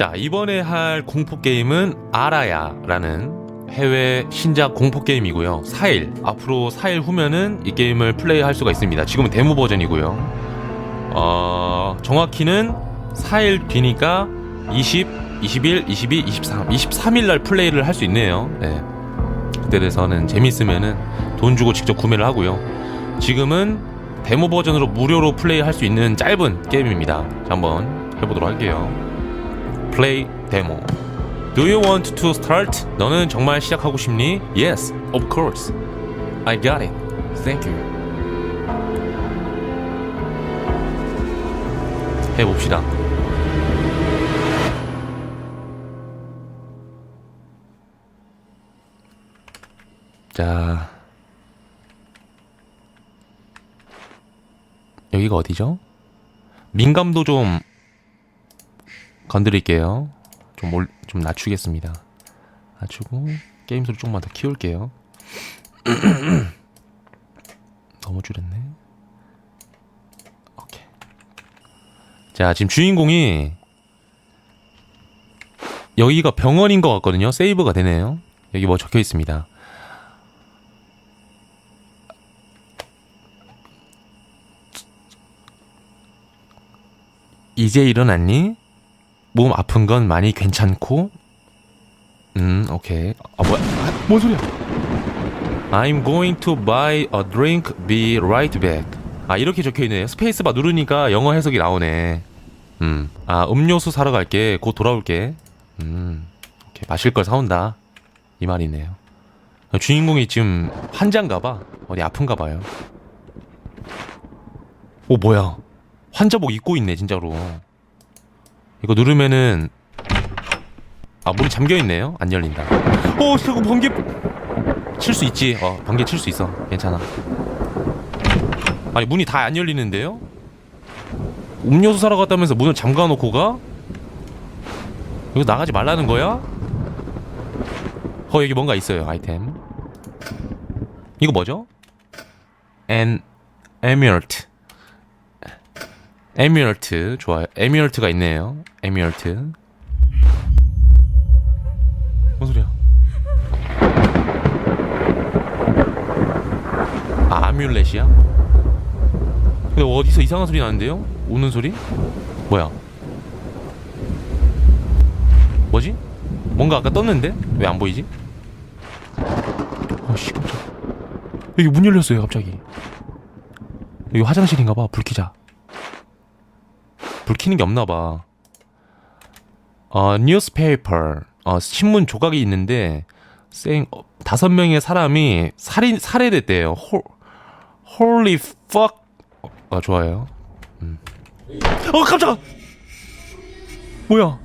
자 이번에 할 공포 게임은 아라야라는 해외 신작 공포 게임이고요. 4일 앞으로 4일 후면은 이 게임을 플레이할 수가 있습니다. 지금은 데모 버전이고요. 어 정확히는 4일 뒤니까 20, 21, 22, 23, 23일 날 플레이를 할 수 있네요. 네. 그때 돼서는 재밌으면은 돈 주고 직접 구매를 하고요. 지금은 데모 버전으로 무료로 플레이할 수 있는 짧은 게임입니다. 자, 한번 해보도록 할게요. 플레이 데모. Do you want to start? 너는 정말 시작하고 싶니? Yes, of course. I got it. Thank you. 해봅시다. 자. 여기가 어디죠? 민감도 좀 건드릴게요. 좀, 올, 좀 낮추겠습니다. 낮추고 게임 소리 조금만 더 키울게요. 너무 줄였네. 오케이. 자, 지금 주인공이 여기가 병원인 것 같거든요. 세이브가 되네요. 여기 뭐 적혀 있습니다. 이제 일어났니? 몸 아픈 건 많이 괜찮고? 음, 오케이. 아, 뭐야? 아, 뭔 소리야? I'm going to buy a drink, be right back. 아, 이렇게 적혀 있네요. 스페이스바 누르니까 영어 해석이 나오네. 음, 아, 음료수 사러 갈게. 곧 돌아올게. 음, 오케이. 마실 걸 사온다. 이 말이네요. 주인공이 지금 환자인가 봐. 어디 아픈가 봐요. 오, 뭐야. 환자복 입고 있네, 진짜로. 이거 누르면은 아 문이 잠겨 있네요. 안 열린다. 어, 저거 번개 칠 수 있지. 어, 번개 칠 수 있어. 괜찮아. 아니 문이 다 안 열리는데요? 음료수 사러 갔다면서 문을 잠가 놓고 가? 이거 나가지 말라는 거야? 어 여기 뭔가 있어요 아이템 이거 뭐죠? An amulet 에뮤얼트 좋아요. 에뮤얼트가 있네요. 에뮤얼트. 뭔 소리야? 아 아뮬렛이야? 근데 어디서 이상한 소리 나는데요? 우는 소리? 뭐야? 뭐지? 뭔가 아까 떴는데 왜 안 보이지? 어씨 깜짝. 여기 문 열렸어요 갑자기. 여기 화장실인가봐. 불 켜자. 불 켜는 게 없나 봐. 어, newspaper. 어, 신문 조각이 있는데 생 어, 다섯 명의 사람이 살인 살해됐대요. 홀 holy fuck. 어, 아, 좋아요. 음. 어, 깜짝아. 뭐야?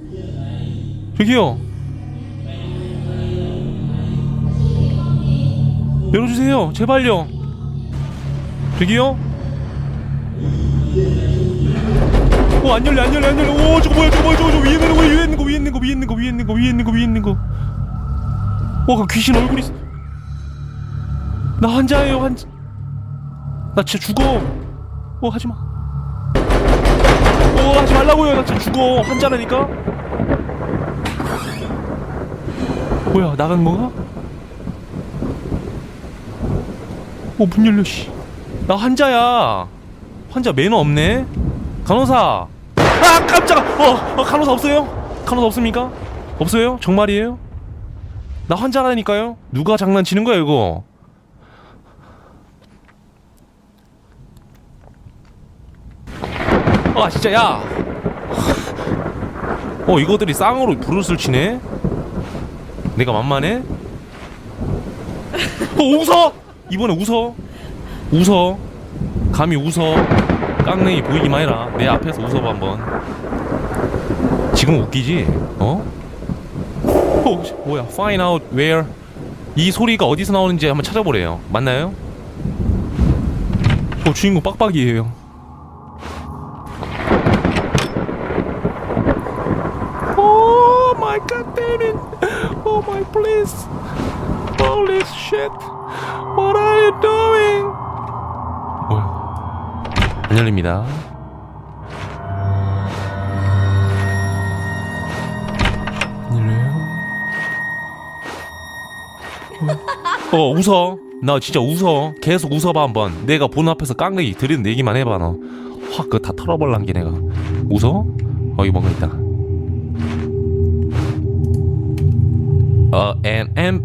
저기요. 열어주세요. 제발요. 저기요. 어, 안 열려, 안 열려, 안 열려. 오, 저거 뭐야, 저거 뭐야, 저거, 위에 있는 거, 위에 있는 거, 위에 있는 거, 위에 있는 거, 위에 있는 거, 위에 있는 거, 위에 있는 거. 와, 그 귀신 얼굴이. 있어. 나 환자예요, 환자. 나 진짜 죽어. 어, 하지 마. 어, 하지 말라고요. 나 진짜 죽어. 환자라니까. 뭐야, 나간 건가? 어, 문 열려, 씨. 나 환자야. 환자 매너 없네. 간호사. 아 깜짝아. 어, 어 간호사 없어요? 간호사 없습니까? 없어요? 정말이에요? 나 환자라니까요. 누가 장난치는 거야 이거? 아 진짜 야. 어 이거들이 쌍으로 부르스를 치네. 내가 만만해? 어 웃어. 이번에 웃어. 웃어. 감히 웃어. 깡냉이 보이기만 해라. 내 앞에서 웃어봐 한번. 지금 웃기지? 어? 어 뭐야? Find out where 이 소리가 어디서 나오는지 한번 찾아보래요. 맞나요? 어 주인공 빡빡이에요. 있습니다. 어? 웃어. 나 진짜 웃어. 계속 웃어봐 한번. 내가 본 앞에서 깡내기 들은 얘기만 해봐 너. 확 그거 다 털어버란게 내가. 웃어? 어이 뭔가 있다. 어, 앤, 앤,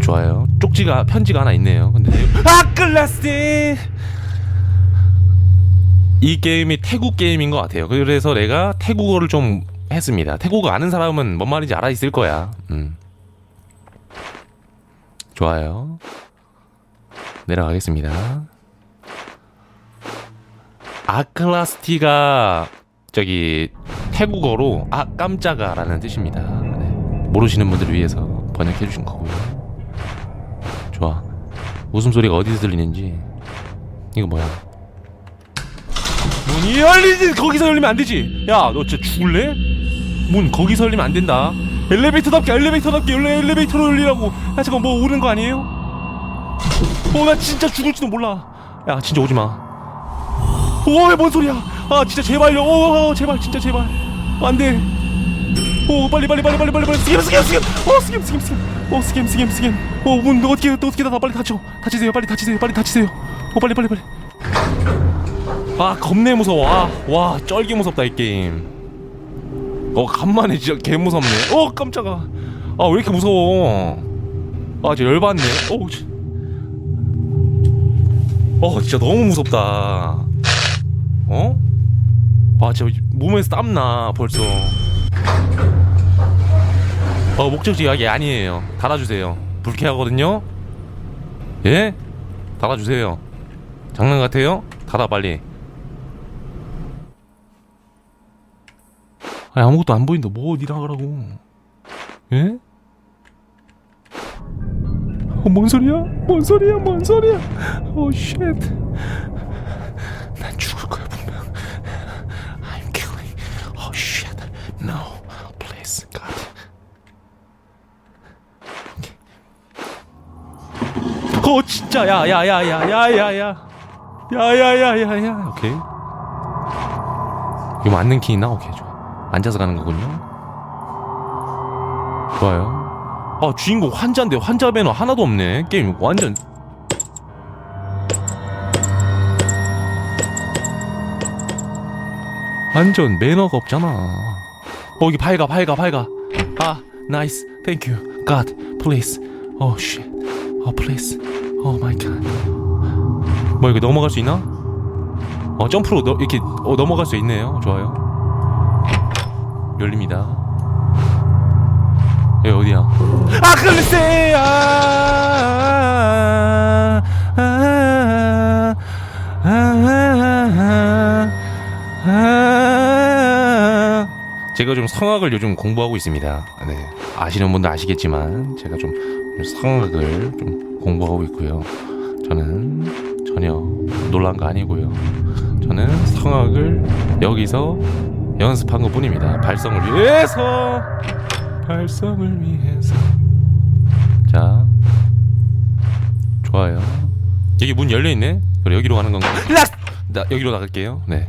좋아요. 쪽지가 편지가 하나 있네요. 근데 아 클래스 이 게임이 태국 게임인 것 같아요 그래서 내가 태국어를 좀 했습니다 태국어 아는 사람은 뭔 말인지 알아 있을 거야 음. 좋아요. 내려가겠습니다. 아클라스티가 저기 태국어로 아 깜짝아라는 뜻입니다. 네. 모르시는 분들을 위해서 번역해 주신 거고요. 좋아. 웃음소리가 어디서 들리는지 이거 뭐야? 문이 열리지 거기서 열리면 안 되지. 야 너 진짜 죽을래? 문 거기서 열리면 안 된다. 엘리베이터답게 엘리베이터답게 엘리베이터로 열리라고. 야 잠깐 뭐 오는 거 아니에요? 어 나 진짜 죽을지도 몰라. 야 진짜 오지 마. 오왜뭔 소리야? 아 진짜 제발요. 오 제발 진짜 제발. 안돼. 오 빨리 빨리 빨리 빨리 빨리 빨리 스캠 스캠 스캠. 어 스캠 스캠 스캠. 어 스캠 스캠 스캠. 어문 어떻게 어떻게 닫아 빨리 닫혀. 닫히세요 빨리 닫히세요 빨리 닫히세요. 어 빨리 빨리 빨리. 아 겁내 무서워. 아, 와 쩔게 무섭다 이 게임. 어 간만에 진짜 개 무섭네. 어 깜짝아. 아 왜 이렇게 무서워? 아 진짜 열받네. 어, 진- 어 진짜 너무 무섭다. 어? 아 진짜 몸에서 땀나 벌써. 어 목적지 여기 아니에요. 달아주세요. 불쾌하거든요. 예? 달아주세요. 장난 같아요? 달아 빨리. 아니, 아무것도 안 보인다. 뭐 어디 나가라고? 예? 어, 뭔 소리야? 뭔 소리야? 뭔 소리야? 오 쉣. 난 죽을 거야 분명. I'm killing. Oh shit. No. Please God. 오케이. 어 진짜 야야야야야야야. 야야야야야. 오케이. 이거 맞는 키 있나? 오케이 좋아. 앉아서 가는 거군요. 좋아요. 아 주인공 환자인데 환자 배너 하나도 없네. 게임 완전. 완전 매너가 없잖아. 어 여기 밝아 밝아. 아 나이스 땡큐 갓 플리즈 어 쉣. 어 플리즈 오 마이 갓. 뭐 이거 넘어갈 수 있나? 어 점프로 너, 이렇게 어, 넘어갈 수 있네요. 좋아요. 열립니다. 여기 어디야? 아 글쎄 아, 아, 아, 아, 아, 아. 제가 좀 성악을 요즘 공부하고 있습니다. 네. 아시는 분도 아시겠지만 제가 좀 성악을 좀 공부하고 있고요. 저는 전혀 놀란 거 아니고요. 저는 성악을 여기서 연습한 것 뿐입니다. 발성을 위해서. 발성을 위해서. 자 좋아요. 여기 문 열려 있네? 그래 여기로 가는 건가? 나 여기로 나갈게요. 네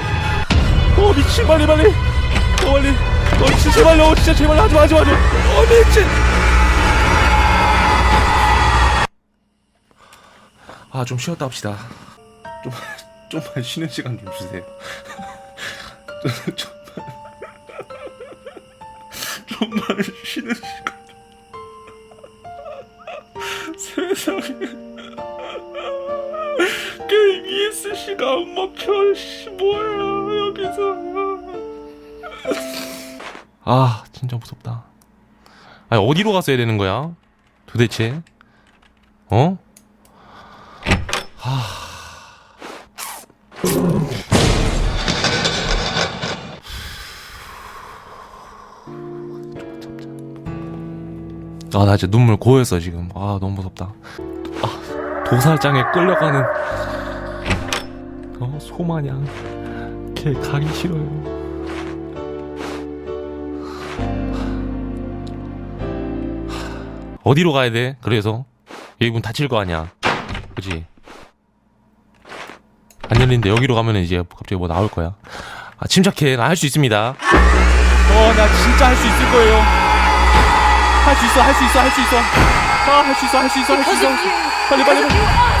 어 미친 빨리 빨리. 어 빨리. 어 진짜 제발요 어, 진짜 제발 하지마 하지 마 하지 마. 어 미친. 아 좀 쉬었다 합시다. 좀 좀만 쉬는 시간 좀 주세요. 좀, 좀만 좀만 쉬는 시간 세상에. 게임 ESC가 안 막혀 씨 뭐야 여기서 아 진짜 무섭다 아니 어디로 갔어야 되는 거야? 도대체? 어? 아, 나 진짜 눈물 고였어, 지금. 아, 너무 무섭다. 아, 도살장에 끌려가는, 어, 소마냥. 걔 가기 싫어요. 어디로 가야 돼? 그래서? 여기 문 닫힐 거 아니야. 그지? 안 열리는데 여기로 가면은 이제 갑자기 뭐 나올 거야. 아, 침착해. 나 할 수 있습니다. 어, 나 진짜 할 수 있을 거예요. 할 수 있어, 할 수 있어, 할 수 있어. 아, 할 수 있어, 할 수 있어, 할 수 있어. 빨리, 빨리, 빨리.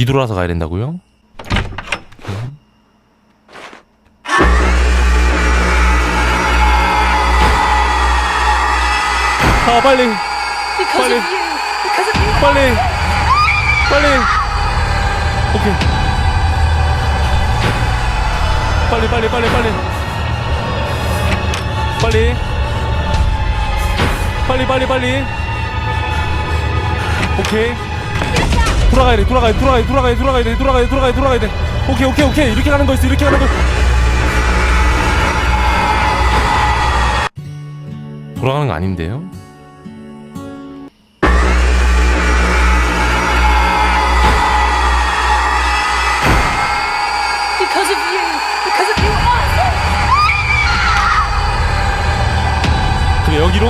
뒤돌아서 가야 된다고요? 아 빨리. 빨리. 빨리. 빨리. 오케이. 빨리 빨리 빨리 빨리. 빨리. 빨리 빨리 빨리. 오케이 돌아가야 돼 돌아가야 돼 돌아가야 돼 돌아가야 돼 돌아가야 돼 돌아가야 돼 돌아가야 돼 돌아가야 돼 오케이 오케이 오케이 이렇게 가는 거 있어 이렇게 가는 거 돌아가는 거 아닌데요? Because of you. Because of you. 그래 여기로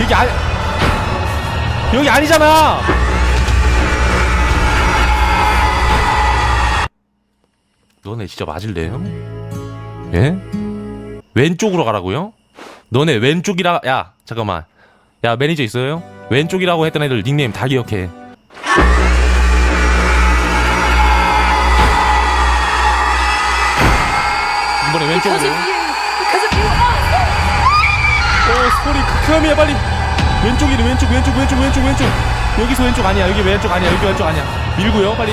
여기 아니 여기 아니잖아 너네 진짜 맞을래요? 예? 왼쪽으로 가라고요? 너네 왼쪽이라 야 잠깐만 야 매니저 있어요? 왼쪽이라고 했던 애들 닉네임 다 기억해 이번에 왼쪽으로 of you. Because of you. 어 소리 극혐이야 빨리 왼쪽이래 왼쪽 왼쪽 왼쪽 왼쪽 왼쪽 여기서 왼쪽 아니야 여기 왼쪽 아니야 여기 왼쪽 아니야 밀고요 빨리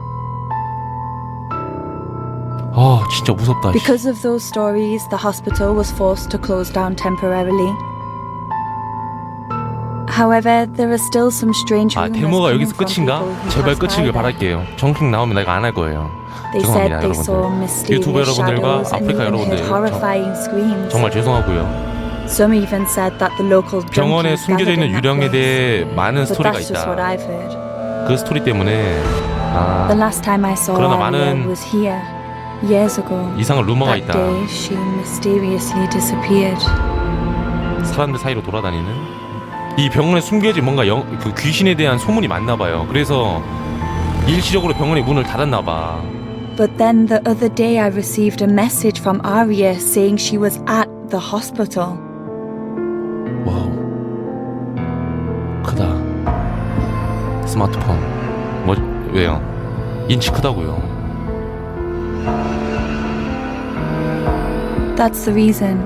아 진짜 무섭다 씨. Because of those stories, the hospital was forced to close down temporarily. However, there are still some strange 아 rumors 데모가 coming 여기서 from 끝인가? people who 제발 pass by 끝이길 there. 바랄게요 정식 나오면 내가 안 할 거예요 They said 죄송합니다 they saw 여러분들 유튜브 mysterious 여러분들과 shadows and 아프리카 even 여러분들 heard horrifying screams. 정말 죄송하고요 Some even said that the local 병원에 junkies 숨겨져 있는 in 유령에 place. 대해 많은 But 스토리가 that's just what 있다 I've heard. 그 스토리 때문에 아 The last time I saw 그러나 많은 was here, years ago. 이상한 루머가 That 있다 day, she mysteriously disappeared. 사람들 사이로 돌아다니는 이 병원에 숨겨진 뭔가 영, 그 귀신에 대한 소문이 많나 봐요 그래서 일시적으로 병원의 문을 닫았나 봐 But then the other day, I received a message from Aria saying she was at the hospital. 와우 크다 스마트폰 뭐 왜요 인치 크다고요 That's the reason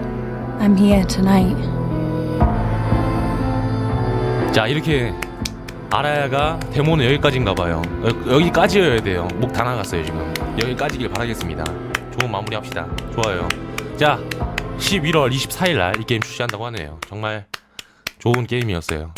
I'm here tonight. 자 이렇게 아라야가 데모는 여기까지인가 봐요. 여, 여기까지여야 돼요. 목 다 나갔어요 지금. 여기까지길 바라겠습니다. 좋은 마무리 합시다. 좋아요. 자 11월 24일 날 이 게임 출시한다고 하네요. 정말 좋은 게임이었어요